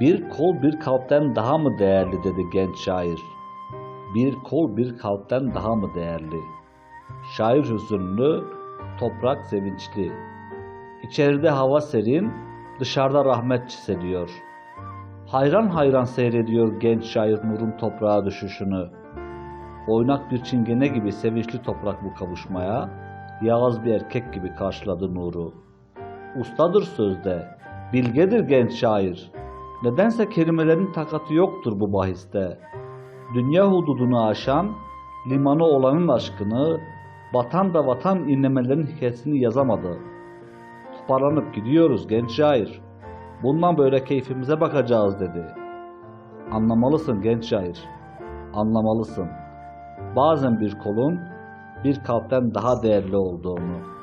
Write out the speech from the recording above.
Bir kol bir kalpten daha mı değerli dedi genç şair. Bir kol bir kalpten daha mı değerli? Şair hüzünlü, toprak sevinçli. İçeride hava serin, dışarıda rahmet çiseliyor. Hayran hayran seyrediyor genç şair Nur'un toprağa düşüşünü. Oynak bir çingene gibi sevinçli toprak bu kavuşmaya, yağız bir erkek gibi karşıladı Nur'u. Ustadır sözde, bilgedir genç şair. Nedense kelimelerin takatı yoktur bu bahiste. Dünya hududunu aşan, limanı olanın aşkını, batan da vatan inlemelerin hikayesini yazamadı. Toparlanıp gidiyoruz genç şair. Bundan böyle keyfimize bakacağız dedi. Anlamalısın genç şair. Anlamalısın. Bazen bir kolun bir kalpten daha değerli olduğunu.